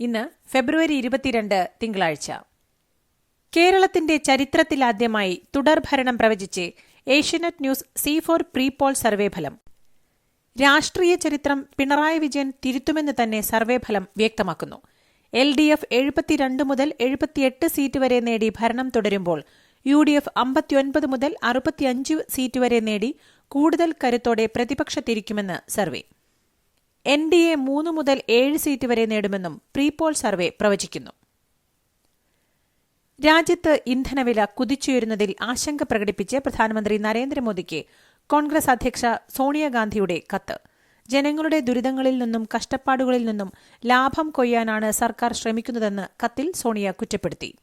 ഇന്ന് ഫെബ്രുവരി ഇരുപത്തിരണ്ട് തിങ്കളാഴ്ച. കേരളത്തിന്റെ ചരിത്രത്തിലാദ്യമായി തുടർഭരണം പ്രവചിച്ച് Asianet news C fore pre poll survey ഫലം. രാഷ്ട്രീയ ചരിത്രം പിണറായി വിജയൻ തിരുത്തുമെന്ന് തന്നെ സർവേ ഫലം വ്യക്തമാക്കുന്നു. എൽ ഡി എഫ് എഴുപത്തിരണ്ട് മുതൽ എഴുപത്തിയെട്ട് സീറ്റ് വരെ നേടി ഭരണം തുടരുമ്പോൾ യു ഡി എഫ് അമ്പത്തിയൊൻപത് മുതൽ അറുപത്തിയഞ്ച് സീറ്റ് വരെ നേടി കൂടുതൽ കരുത്തോടെ പ്രതിപക്ഷത്തിരിക്കുമെന്ന് സർവേ. എൻ ഡി എ മൂന്ന് മുതൽ ഏഴ് സീറ്റ് വരെ നേടുമെന്നും പ്രീപോൾ സർവേ പ്രവചിക്കുന്നു. രാജ്യത്ത് ഇന്ധനവില കുതിച്ചുയരുന്നതിൽ ആശങ്ക പ്രകടിപ്പിച്ച് പ്രധാനമന്ത്രി നരേന്ദ്രമോദിക്ക് കോൺഗ്രസ് അധ്യക്ഷ സോണിയാഗാന്ധിയുടെ കത്ത്. ജനങ്ങളുടെ ദുരിതങ്ങളിൽ നിന്നും കഷ്ടപ്പാടുകളിൽ നിന്നും ലാഭം കൊയ്യാനാണ് സർക്കാർ ശ്രമിക്കുന്നതെന്ന് കത്തിൽ സോണിയ കുറ്റപ്പെടുത്തി.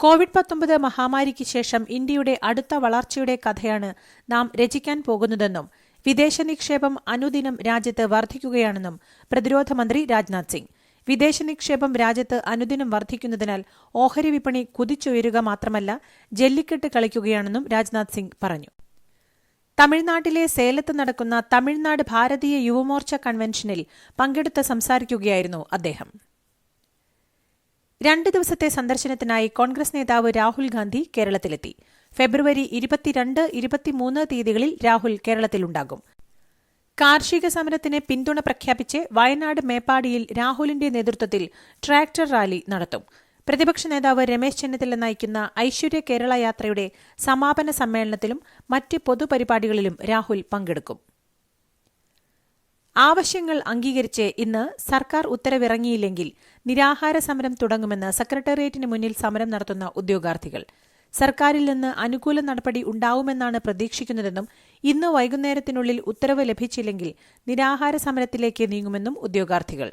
കോവിഡ് പത്തൊമ്പത് മഹാമാരിക്ക് ശേഷം ഇന്ത്യയുടെ അടുത്ത വളർച്ചയുടെ കഥയാണ് നാം രചിക്കാൻ പോകുന്നതെന്നും വിദേശ നിക്ഷേപം അനുദിനം രാജ്യത്ത് വർദ്ധിക്കുകയാണെന്നും പ്രതിരോധ മന്ത്രി രാജ്നാഥ് സിംഗ്. വിദേശ നിക്ഷേപം രാജ്യത്ത് അനുദിനം വർദ്ധിക്കുന്നതിനാൽ ഓഹരി വിപണി കുതിച്ചുയരുക മാത്രമല്ല ജല്ലിക്കെട്ട് കളിക്കുകയാണെന്നും രാജ്നാഥ് സിംഗ് പറഞ്ഞു. തമിഴ്നാട്ടിലെ സേലത്ത് നടക്കുന്ന തമിഴ്നാട് ഭാരതീയ യുവമോർച്ച കൺവെൻഷനിൽ പങ്കെടുത്ത് സംസാരിക്കുകയായിരുന്നു അദ്ദേഹം. രണ്ട് ദിവസത്തെ സന്ദർശനത്തിനായി കോൺഗ്രസ് നേതാവ് രാഹുൽ ഗാന്ധി കേരളത്തിലെത്തി. ഫെബ്രുവരി ഇരുപത്തിരണ്ട് ഇരുപത്തിമൂന്ന് തീയതികളിൽ രാഹുൽ കേരളത്തിലുണ്ടാകും. കാർഷിക സമരത്തിന് പിന്തുണ പ്രഖ്യാപിച്ച് വയനാട് മേപ്പാടിയിൽ രാഹുലിന്റെ നേതൃത്വത്തിൽ ട്രാക്ടർ റാലി നടത്തും. പ്രതിപക്ഷ നേതാവ് രമേശ് ചെന്നിത്തല നയിക്കുന്ന ഐശ്വര്യ കേരള യാത്രയുടെ സമാപന സമ്മേളനത്തിലും മറ്റ് പൊതുപരിപാടികളിലും രാഹുൽ പങ്കെടുക്കും. ആവശ്യങ്ങൾ അംഗീകരിച്ച് ഇന്ന് സർക്കാർ ഉത്തരവിറങ്ങിയില്ലെങ്കിൽ നിരാഹാര സമരം തുടങ്ങുമെന്ന് സെക്രട്ടേറിയറ്റിന് മുന്നിൽ സമരം നടത്തുന്ന ഉദ്യോഗാർത്ഥികൾ. സർക്കാരിൽ നിന്ന് അനുകൂല നടപടി ഉണ്ടാവുമെന്നാണ് പ്രതീക്ഷിക്കുന്നതെന്നും ഇന്ന് വൈകുന്നേരത്തിനുള്ളിൽ ഉത്തരവ് ലഭിച്ചില്ലെങ്കിൽ നിരാഹാര സമരത്തിലേക്ക് നീങ്ങുമെന്നും ഉദ്യോഗാർത്ഥികൾ.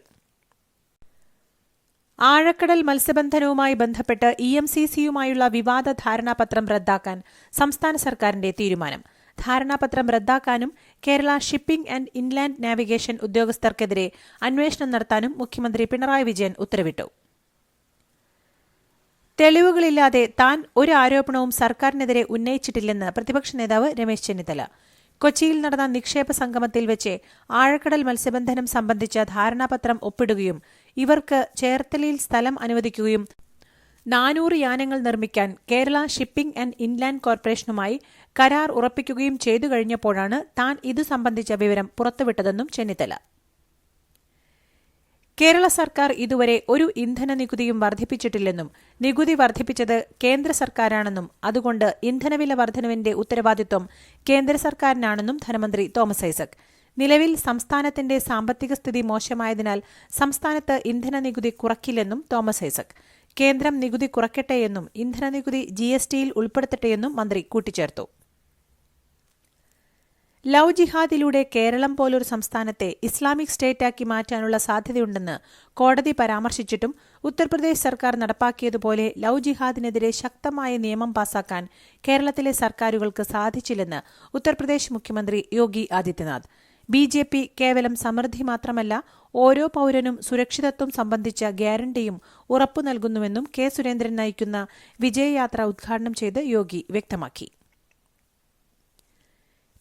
ആഴക്കടൽ മത്സ്യബന്ധനവുമായി ബന്ധപ്പെട്ട് ഇ എം സി സിയുമായുള്ള വിവാദ ധാരണാപത്രം റദ്ദാക്കാൻ സംസ്ഥാന സർക്കാരിന്റെ തീരുമാനം. ധാരണാപത്രം റദ്ദാക്കാനും Kerala shipping and inland navigation ഉദ്യോഗസ്ഥർക്കെതിരെ അന്വേഷണം നടത്താനും മുഖ്യമന്ത്രി പിണറായി വിജയൻ ഉത്തരവിട്ടു. തെളിവുകളില്ലാതെ താൻ ഒരു ആരോപണവും സർക്കാരിനെതിരെ ഉന്നയിച്ചിട്ടില്ലെന്ന് പ്രതിപക്ഷ നേതാവ് രമേശ് ചെന്നിത്തല. കൊച്ചിയിൽ നടന്ന നിക്ഷേപ സംഗമത്തിൽ വെച്ച് ആഴക്കടൽ മത്സ്യബന്ധനം സംബന്ധിച്ച ധാരണാപത്രം ഒപ്പിടുകയും ഇവർക്ക് ചേർത്തലയിൽ സ്ഥലം അനുവദിക്കുകയും നാനൂറ് യാനങ്ങൾ നിർമ്മിക്കാൻ കേരള ഷിപ്പിംഗ് ആൻഡ് ഇൻലാൻഡ് കോർപ്പറേഷനുമായി കരാർ ഉറപ്പിക്കുകയും ചെയ്തു കഴിഞ്ഞപ്പോഴാണ് താൻ ഇതു സംബന്ധിച്ച വിവരം പുറത്തുവിട്ടതെന്നും ചെന്നിത്തല. കേരള സർക്കാർ ഇതുവരെ ഒരു ഇന്ധന നികുതിയും വർദ്ധിപ്പിച്ചിട്ടില്ലെന്നും നികുതി വർദ്ധിപ്പിച്ചത് കേന്ദ്ര സർക്കാരാണെന്നും അതുകൊണ്ട് ഇന്ധനവില വർധനവിന്റെ ഉത്തരവാദിത്വം കേന്ദ്ര സർക്കാരിനാണെന്നും ധനമന്ത്രി തോമസ് ഐസക്. നിലവിൽ സംസ്ഥാനത്തിന്റെ സാമ്പത്തിക സ്ഥിതി മോശമായതിനാൽ സംസ്ഥാനത്ത് ഇന്ധന നികുതി കുറയ്ക്കില്ലെന്നും തോമസ് ഐസക്. കേന്ദ്രം നികുതി കുറയ്ക്കട്ടെയെന്നും ഇന്ധന നികുതി ജി എസ് ടിയിൽ ഉൾപ്പെടുത്തട്ടെയെന്നും മന്ത്രി കൂട്ടിച്ചേർത്തു. ലവ് ജിഹാദിലൂടെ കേരളം പോലൊരു സംസ്ഥാനത്തെ ഇസ്ലാമിക് സ്റ്റേറ്റാക്കി മാറ്റാനുള്ള സാധ്യതയുണ്ടെന്ന് കോടതി പരാമർശിച്ചിട്ടും ഉത്തർപ്രദേശ് സർക്കാർ നടപ്പാക്കിയതുപോലെ ലവ് ജിഹാദിനെതിരെ ശക്തമായ നിയമം പാസാക്കാൻ കേരളത്തിലെ സർക്കാരുകൾക്ക് സാധിച്ചില്ലെന്ന് ഉത്തർപ്രദേശ് മുഖ്യമന്ത്രി Yogi Adityanath. B J P കേവലം സമൃദ്ധി മാത്രമല്ല ഓരോ പൌരനും സുരക്ഷിതത്വം സംബന്ധിച്ച ഗ്യാരണ്ടിയും ഉറപ്പു നൽകുന്നുവെന്നും കെ സുരേന്ദ്രൻ നയിക്കുന്ന വിജയയാത്ര ഉദ്ഘാടനം ചെയ്ത് യോഗി വ്യക്തമാക്കി.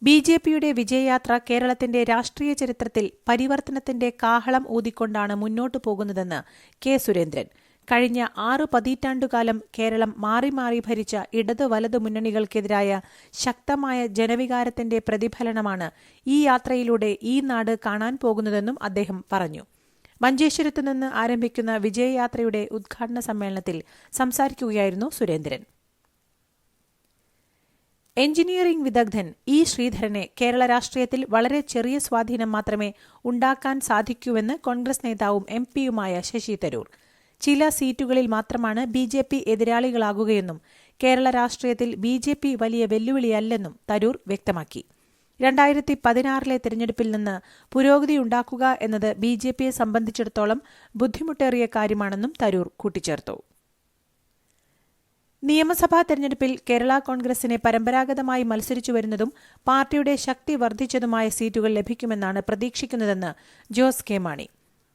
ബി ജെ പിയുടെ വിജയയാത്ര കേരളത്തിന്റെ രാഷ്ട്രീയ ചരിത്രത്തിൽ പരിവർത്തനത്തിന്റെ കാഹളം ഊതിക്കൊണ്ടാണ് മുന്നോട്ടു പോകുന്നതെന്ന് കെ സുരേന്ദ്രൻ. കഴിഞ്ഞ ആറു പതിറ്റാണ്ടുകാലം കേരളം മാറി മാറി ഭരിച്ച ഇടതു വലതു മുന്നണികൾക്കെതിരായ ശക്തമായ ജനവികാരത്തിന്റെ പ്രതിഫലനമാണ് ഈ യാത്രയിലൂടെ ഈ നാട് കാണാൻ പോകുന്നതെന്നും അദ്ദേഹം പറഞ്ഞു. മഞ്ചേശ്വരത്തുനിന്ന് ആരംഭിക്കുന്ന വിജയയാത്രയുടെ ഉദ്ഘാടന സമ്മേളനത്തിൽ സംസാരിക്കുകയായിരുന്നു സുരേന്ദ്രൻ. എഞ്ചിനീയറിംഗ് വിദഗ്ധൻ ഇ ശ്രീധരനെ കേരള രാഷ്ട്രീയത്തിൽ വളരെ ചെറിയ സ്വാധീനം മാത്രമേ ഉണ്ടാക്കാൻ സാധിക്കൂവെന്ന് കോൺഗ്രസ് നേതാവും എം പിയുമായ ശശി തരൂർ. ചില സീറ്റുകളിൽ മാത്രമാണ് ബി ജെ പി എതിരാളികളാകുകയെന്നും കേരള രാഷ്ട്രീയത്തിൽ ബി ജെ പി വലിയ വെല്ലുവിളിയല്ലെന്നും തരൂർ വ്യക്തമാക്കി. രണ്ടായിരത്തി പതിനാറിലെ തിരഞ്ഞെടുപ്പിൽ നിന്ന് പുരോഗതി ഉണ്ടാക്കുക എന്നത് ബി ജെ പിയെ സംബന്ധിച്ചിടത്തോളം ബുദ്ധിമുട്ടേറിയ കാര്യമാണെന്നും തരൂർ കൂട്ടിച്ചേർത്തു. നിയമസഭാ തെരഞ്ഞെടുപ്പിൽ കേരള കോൺഗ്രസിനെ പരമ്പരാഗതമായി മത്സരിച്ചു വരുന്നതും പാർട്ടിയുടെ ശക്തി വർദ്ധിച്ചതുമായ സീറ്റുകൾ ലഭിക്കുമെന്നാണ് പ്രതീക്ഷിക്കുന്നതെന്ന് ജോസ് കെ മാണി.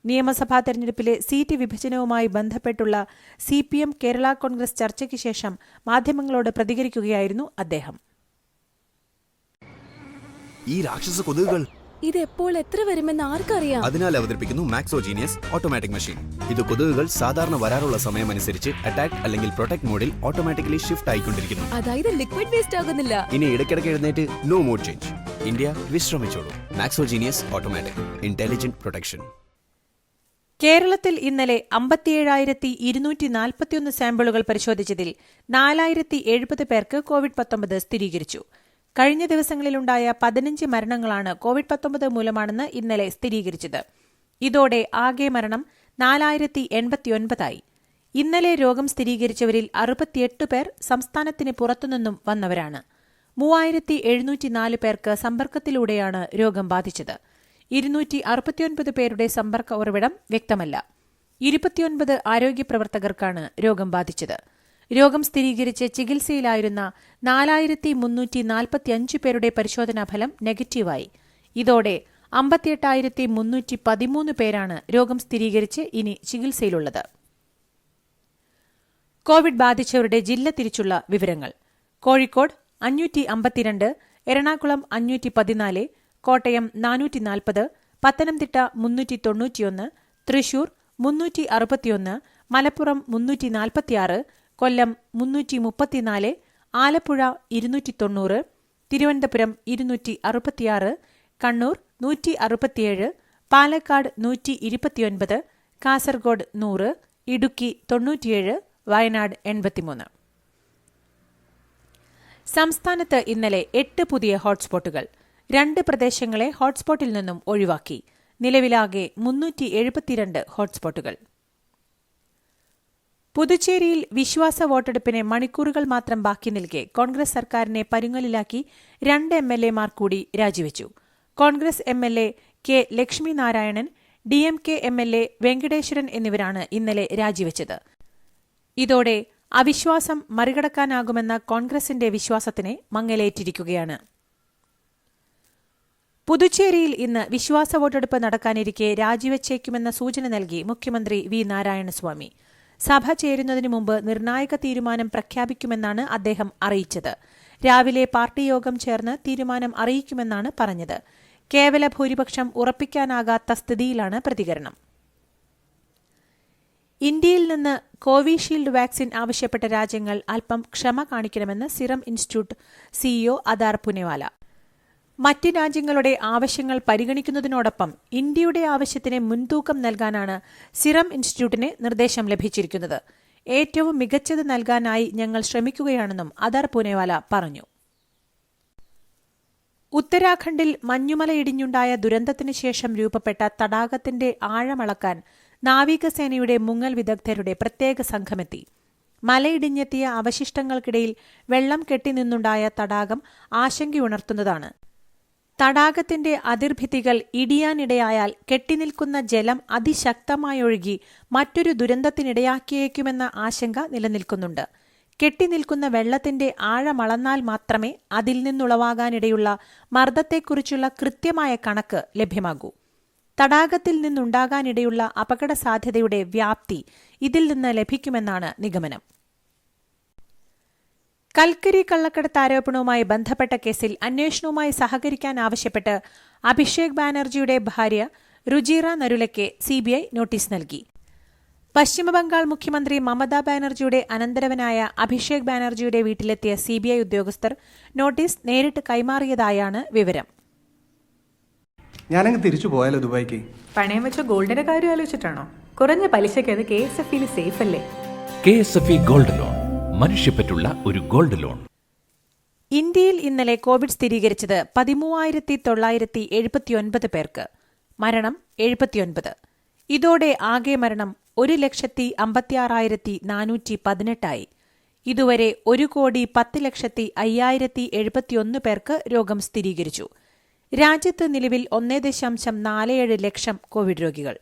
നിയമസഭാ തെരഞ്ഞെടുപ്പിലെ സീറ്റ് വിഭജനവുമായി ബന്ധപ്പെട്ടുള്ള C P M Kerala Congress ചർച്ചയ്ക്ക് ശേഷം മാധ്യമങ്ങളോട് പ്രതികരിക്കുകയായിരുന്നു അദ്ദേഹം. ഈ രാക്ഷസ കൊതുകുകൾ ഇത് എപ്പോൾ എത്ര വരുമെന്ന് ആർക്കറിയാം? അതിനാൽ അവതരിപ്പിക്കുന്നു മാക്സോജീനിയസ് ഓട്ടോമാറ്റിക് മെഷീൻ ഇത് കൊതുകുകൾ സാധാരണ വരാറുള്ള സമയം അനുസരിച്ച് അറ്റാക്ക് അല്ലെങ്കിൽ പ്രൊട്ടക്ട് മോഡിൽ ഓട്ടോമാറ്റിക്കലി ഷിഫ്റ്റ് ആയിക്കൊണ്ടിരിക്കുന്നു. അതായത് ലിക്വിഡ് വേസ്റ്റ് ആകുന്നില്ല. ഇനി ഇടയ്ക്കിടയ്ക്ക് എഴുന്നേറ്റ് no mode change India വിശ്രമിച്ചോളൂ. Maxo Genius automatic intelligent protection കേരളത്തിൽ ഇന്നലെ അമ്പത്തിയേഴായിരത്തി ഇരുന്നൂറ്റി നാൽപ്പത്തിയൊന്ന് സാമ്പിളുകൾ പരിശോധിച്ചതിൽ നാലായിരത്തി എഴുപത് പേർക്ക് കോവിഡ് പത്തൊമ്പത് സ്ഥിരീകരിച്ചു. കഴിഞ്ഞ ദിവസങ്ങളിലുണ്ടായ പതിനഞ്ച് മരണങ്ങളാണ് കോവിഡ് പത്തൊമ്പത് മൂലമാണെന്ന് ഇന്നലെ സ്ഥിരീകരിച്ചത്. ഇതോടെ ആകെ മരണം നാലായിരത്തി എൺപത്തിയൊൻപതായി ഇന്നലെ രോഗം സ്ഥിരീകരിച്ചവരിൽ അറുപത്തിയെട്ട് പേർ സംസ്ഥാനത്തിന് പുറത്തുനിന്നും വന്നവരാണ്. മൂവായിരത്തി എഴുന്നൂറ്റിനാല് പേർക്ക് സമ്പർക്കത്തിലൂടെയാണ് രോഗം ബാധിച്ചത്. ഇരുന്നൂറ്റി അറുപത്തിയൊൻപത് പേരുടെ സമ്പർക്ക ഉറവിടം വ്യക്തമല്ല. ഇരുപത്തിയൊൻപത് ആരോഗ്യപ്രവർത്തകർക്കാണ് രോഗം ബാധിച്ചത്. രോഗം സ്ഥിരീകരിച്ച് ചികിത്സയിലായിരുന്ന നാലായിരത്തി മുന്നൂറ്റി നാൽപ്പത്തിയഞ്ച് പേരുടെ പരിശോധനാ ഫലം നെഗറ്റീവായി. ഇതോടെ അമ്പത്തിയെട്ടായിരത്തി മുന്നൂറ്റി പതിമൂന്ന് പേരാണ് രോഗം സ്ഥിരീകരിച്ച് ഇനി ചികിത്സയിലുള്ളത്. കോവിഡ് ബാധിച്ചവരുടെ ജില്ല തിരിച്ചുള്ള വിവരങ്ങൾ. കോഴിക്കോട് അഞ്ഞൂറ്റി അമ്പത്തിരണ്ട് എറണാകുളം അഞ്ഞൂറ്റി പതിനാല് കോട്ടയം നാനൂറ്റി നാൽപ്പത് പത്തനംതിട്ട മുന്നൂറ്റി തൊണ്ണൂറ്റിയൊന്ന് തൃശൂർ മുന്നൂറ്റി അറുപത്തിയൊന്ന് മലപ്പുറം മുന്നൂറ്റി നാൽപ്പത്തിയാറ് കൊല്ലം മുന്നൂറ്റി മുപ്പത്തിനാല് ആലപ്പുഴ ഇരുന്നൂറ്റി തൊണ്ണൂറ് തിരുവനന്തപുരം ഇരുന്നൂറ്റി അറുപത്തിയാറ് കണ്ണൂർ നൂറ്റി അറുപത്തിയേഴ് പാലക്കാട് നൂറ്റി ഇരുപത്തിയൊൻപത് കാസർഗോഡ് നൂറ് ഇടുക്കി തൊണ്ണൂറ്റിയേഴ് വയനാട് എൺപത്തിമൂന്ന്. സംസ്ഥാനത്ത് ഇന്നലെ എട്ട് പുതിയ ഹോട്ട്സ്പോട്ടുകൾ രണ്ട് പ്രദേശങ്ങളെ ഹോട്ട്സ്പോട്ടിൽ നിന്നും ഒഴിവാക്കി. നിലവിലാകെ മുന്നൂറ്റി എഴുപത്തിരണ്ട് ഹോട്ട്സ്പോട്ടുകൾ. പുതുച്ചേരിയിൽ വിശ്വാസ വോട്ടെടുപ്പിന് മണിക്കൂറുകൾ മാത്രം ബാക്കി നിൽക്കെ കോൺഗ്രസ് സർക്കാരിനെ പരുങ്ങലിലാക്കി രണ്ട് എം എൽ എമാർ കൂടി രാജിവെച്ചു. Congress M L A K Lakshmi Narayanan D M K M L A Venkateswaran എന്നിവരാണ് ഇന്നലെ രാജിവെച്ചത്. ഇതോടെ അവിശ്വാസം മറികടക്കാനാകുമെന്ന കോൺഗ്രസിന്റെ വിശ്വാസത്തിനെ മങ്ങലേറ്റിരിക്കുകയാണ്. പുതുച്ചേരിയിൽ ഇന്ന് വിശ്വാസ വോട്ടെടുപ്പ് നടക്കാനിരിക്കെ രാജിവെച്ചേക്കുമെന്ന സൂചന നൽകി മുഖ്യമന്ത്രി വി നാരായണസ്വാമി. സഭ ചേരുന്നതിനു മുമ്പ് നിർണായക തീരുമാനം പ്രഖ്യാപിക്കുമെന്നാണ് അദ്ദേഹം അറിയിച്ചത്. രാവിലെ പാർട്ടി യോഗം ചേർന്ന് തീരുമാനം അറിയിക്കുമെന്നാണ് പറഞ്ഞത്. കേവല ഭൂരിപക്ഷം ഉറപ്പിക്കാനാകാത്ത സ്ഥിതിയിലാണ് പ്രതികരണം. ഇന്ത്യയിൽ നിന്ന് കോവിഷീൽഡ് വാക്സിൻ ആവശ്യപ്പെട്ട രാജ്യങ്ങൾ അല്പം ക്ഷമ കാണിക്കണമെന്ന് serum institute CEO Adar Poonawalla. മറ്റ് രാജ്യങ്ങളുടെ ആവശ്യങ്ങൾ പരിഗണിക്കുന്നതിനോടൊപ്പം ഇന്ത്യയുടെ ആവശ്യത്തിന് മുൻതൂക്കം നൽകാനാണ് സിറം ഇൻസ്റ്റിറ്റ്യൂട്ടിന് നിർദ്ദേശം ലഭിച്ചിരിക്കുന്നത്. ഏറ്റവും മികച്ചത് നൽകാനായി ഞങ്ങൾ ശ്രമിക്കുകയാണെന്നും അദാർ പൂനെവാല പറഞ്ഞു. ഉത്തരാഖണ്ഡിൽ മഞ്ഞുമല ഇടിഞ്ഞുണ്ടായ ശേഷം രൂപപ്പെട്ട തടാകത്തിന്റെ ആഴമളക്കാൻ നാവികസേനയുടെ മുങ്ങൽ വിദഗ്ധരുടെ പ്രത്യേക സംഘമെത്തി. മലയിടിഞ്ഞെത്തിയ അവശിഷ്ടങ്ങൾക്കിടയിൽ വെള്ളം കെട്ടിനിന്നുണ്ടായ തടാകം ആശങ്കയുണർത്തുന്നതാണ്. തടാകത്തിന്റെ അതിർഭിത്തികൾ ഇടിയാനിടയായാൽ കെട്ടിനിൽക്കുന്ന ജലം അതിശക്തമായൊഴുകി മറ്റൊരു ദുരന്തത്തിനിടയാക്കിയേക്കുമെന്ന ആശങ്ക നിലനിൽക്കുന്നുണ്ട്. കെട്ടിനിൽക്കുന്ന വെള്ളത്തിന്റെ ആഴമളന്നാൽ മാത്രമേ അതിൽ നിന്നുളവാകാനിടയുള്ള മർദ്ദത്തെക്കുറിച്ചുള്ള കൃത്യമായ കണക്ക് ലഭ്യമാകൂ. തടാകത്തിൽ നിന്നുണ്ടാകാനിടയുള്ള അപകട സാധ്യതയുടെ വ്യാപ്തി ഇതിൽ നിന്ന് ലഭിക്കുമെന്നാണ് നിഗമനം. കൽക്കരി കള്ളക്കടത്ത് ആരോപണവുമായി ബന്ധപ്പെട്ട കേസിൽ അന്വേഷണവുമായി സഹകരിക്കാൻ ആവശ്യപ്പെട്ട് അഭിഷേക് ബാനർജിയുടെ ഭാര്യ രുചിറ നരുലയ്ക്ക് സിബിഐ നോട്ടീസ് നൽകി. പശ്ചിമബംഗാൾ മുഖ്യമന്ത്രി മമതാ ബാനർജിയുടെ അനന്തരവനായ അഭിഷേക് ബാനർജിയുടെ വീട്ടിലെത്തിയ സിബിഐ ഉദ്യോഗസ്ഥർ നോട്ടീസ് നേരിട്ട് കൈമാറിയതായാണ് വിവരം. ഞാനങ്ങ് തിരിച്ചു പോയാലോ ദുബായിക്ക്? പണയം വെച്ച ഗോൾഡിന്റെ കാര്യം ആലോചിച്ചിട്ടാണോ? കുറഞ്ഞ പലിശയ്ക്ക് അത് കെ എസ് എഫ് സേഫ് അല്ലേ? K S F E gold loan. മനുഷ്യപ്പറ്റുള്ള ഒരു ഗോൾഡ് ലോൺ. ഇന്ത്യയിൽ ഇന്നലെ കോവിഡ് സ്ഥിരീകരിച്ചത് പതിമൂവായിരത്തി തൊള്ളായിരത്തി എഴുപത്തിയൊൻപത് പേർക്ക്. മരണം എഴുപത്തിയൊൻപത്. ഇതോടെ ആകെ മരണം ഒരു ലക്ഷത്തി അമ്പത്തിയാറായിരത്തി നാനൂറ്റി പതിനെട്ടായി ഇതുവരെ ഒരു കോടി പത്ത് ലക്ഷത്തി അയ്യായിരത്തി എഴുപത്തിയൊന്ന് പേർക്ക് രോഗം സ്ഥിരീകരിച്ചു. രാജ്യത്ത് നിലവിൽ ഒന്നേ ദശാംശം നാലേഴ് ലക്ഷം കോവിഡ് രോഗികൾ.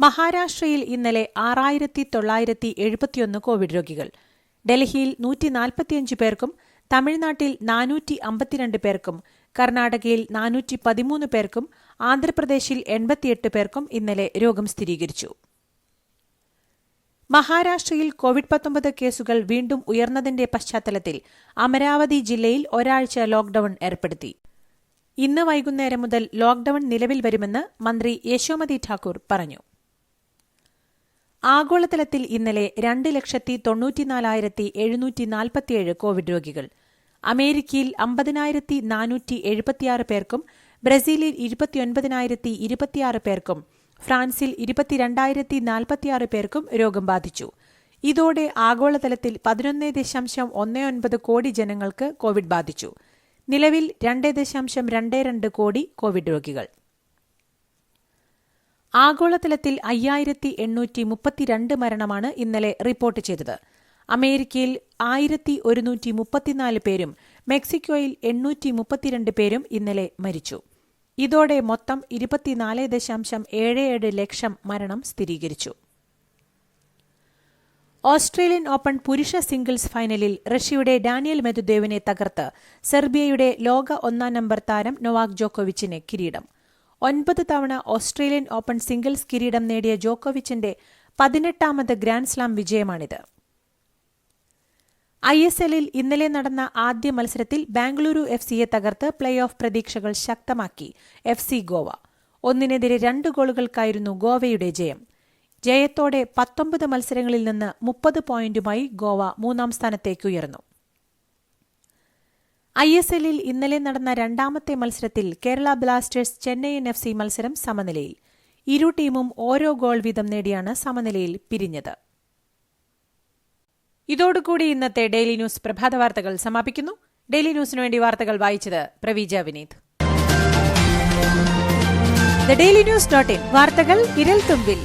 മഹാരാഷ്ട്രയിൽ ഇന്നലെ ആറായിരത്തി തൊള്ളായിരത്തി എഴുപത്തിയൊന്ന് കോവിഡ് രോഗികൾ. ഡൽഹിയിൽ നൂറ്റി നാൽപ്പത്തിയഞ്ച് പേർക്കും തമിഴ്നാട്ടിൽ നാനൂറ്റി അമ്പത്തിരണ്ട് പേർക്കും കർണാടകയിൽ നാനൂറ്റി പതിമൂന്ന് പേർക്കും ആന്ധ്രാപ്രദേശിൽ എൺപത്തിയെട്ട് പേർക്കും ഇന്നലെ രോഗം സ്ഥിരീകരിച്ചു. മഹാരാഷ്ട്രയിൽ കോവിഡ് പത്തൊമ്പത് കേസുകൾ വീണ്ടും ഉയർന്നതിന്റെ പശ്ചാത്തലത്തിൽ അമരാവതി ജില്ലയിൽ ഒരാഴ്ച ലോക്ഡൌൺ ഏർപ്പെടുത്തി. ഇന്ന് വൈകുന്നേരം മുതൽ ലോക്ഡൌൺ നിലവിൽ വരുമെന്ന് മന്ത്രി യശോമതി ഠാക്കൂർ പറഞ്ഞു. ആഗോളതലത്തിൽ ഇന്നലെ രണ്ട് ലക്ഷത്തി തൊണ്ണൂറ്റിനാലായിരത്തി എഴുന്നൂറ്റി നാൽപ്പത്തിയേഴ് കോവിഡ് രോഗികൾ. അമേരിക്കയിൽ അമ്പതിനായിരത്തി നാനൂറ്റി എഴുപത്തിയാറ് പേർക്കും ബ്രസീലിൽ ഇരുപത്തിയൊൻപതിനായിരത്തി ഇരുപത്തിയാറ് പേർക്കും ഫ്രാൻസിൽ ഇരുപത്തിരണ്ടായിരത്തി നാൽപ്പത്തിയാറ് പേർക്കും രോഗം ബാധിച്ചു. ഇതോടെ ആഗോളതലത്തിൽ പതിനൊന്ന് ദശാംശം ഒന്ന് ഒൻപത് കോടി ജനങ്ങൾക്ക് കോവിഡ് ബാധിച്ചു. നിലവിൽ രണ്ട് ദശാംശം രണ്ട് രണ്ട് കോടി കോവിഡ് രോഗികൾ. ആഗോളതലത്തിൽ അയ്യായിരത്തി എണ്ണൂറ്റി മുപ്പത്തിരണ്ട് മരണമാണ് ഇന്നലെ റിപ്പോർട്ട് ചെയ്തത്. അമേരിക്കയിൽ ആയിരത്തി ഒരുന്നൂറ്റി മുപ്പത്തിനാല് പേരും മെക്സിക്കോയിൽ എണ്ണൂറ്റി മുപ്പത്തിരണ്ട് പേരും ഇന്നലെ മരിച്ചു. ഇതോടെ മൊത്തം ഇരുപത്തിനാല് ദശാംശം ഏഴ് ഏഴ് ലക്ഷം മരണം സ്ഥിരീകരിച്ചു. ഓസ്ട്രേലിയൻ ഓപ്പൺ പുരുഷ സിംഗിൾസ് ഫൈനലിൽ റഷ്യയുടെ ഡാനിയൽ മെദുദേവിനെ തകർത്ത് സെർബിയയുടെ ലോക ഒന്നാം നമ്പർ താരം നൊവാക് ജോക്കോവിച്ചിന് കിരീടം. ഒൻപത് തവണ ഓസ്ട്രേലിയൻ ഓപ്പൺ സിംഗിൾസ് കിരീടം നേടിയ ജോക്കോവിച്ചിന്റെ പതിനെട്ടാമത് ഗ്രാൻഡ് സ്ലാം വിജയമാണിത്. ഐ എസ് എല്ലിൽ ഇന്നലെ നടന്ന ആദ്യ മത്സരത്തിൽ ബാംഗ്ലൂരു എഫ് സിയെ തകർത്ത് പ്ലേ ഓഫ് പ്രതീക്ഷകൾ ശക്തമാക്കി എഫ് സി ഗോവ. ഒന്നിനെതിരെ രണ്ട് ഗോളുകൾക്കായിരുന്നു ഗോവയുടെ ജയം. ജയത്തോടെ പത്തൊമ്പത് മത്സരങ്ങളിൽ നിന്ന് മുപ്പത് പോയിന്റുമായി ഗോവ മൂന്നാം സ്ഥാനത്തേക്ക് ഉയർന്നു. ഐ എസ് എല്ലിൽ ഇന്നലെ നടന്ന രണ്ടാമത്തെ മത്സരത്തിൽ Kerala blasters Chennaiyin F C മത്സരം സമനിലയിൽ. ഇരു ടീമും ഓരോ ഗോൾ വീതം നേടിയാണ് സമനിലയിൽ പിരിഞ്ഞത്. ഇതോടുകൂടി ഇന്നത്തെ ഡെയിലി ന്യൂസ് പ്രഭാത വാർത്തകൾ സമാപിക്കുന്നു. ഡെയിലി ന്യൂസിനു വേണ്ടി വാർത്തകൾ വായിച്ചത് Praveeja Vineeth. Daily news dot in. വാർത്തകൾ വിരൽ തുമ്പിൽ.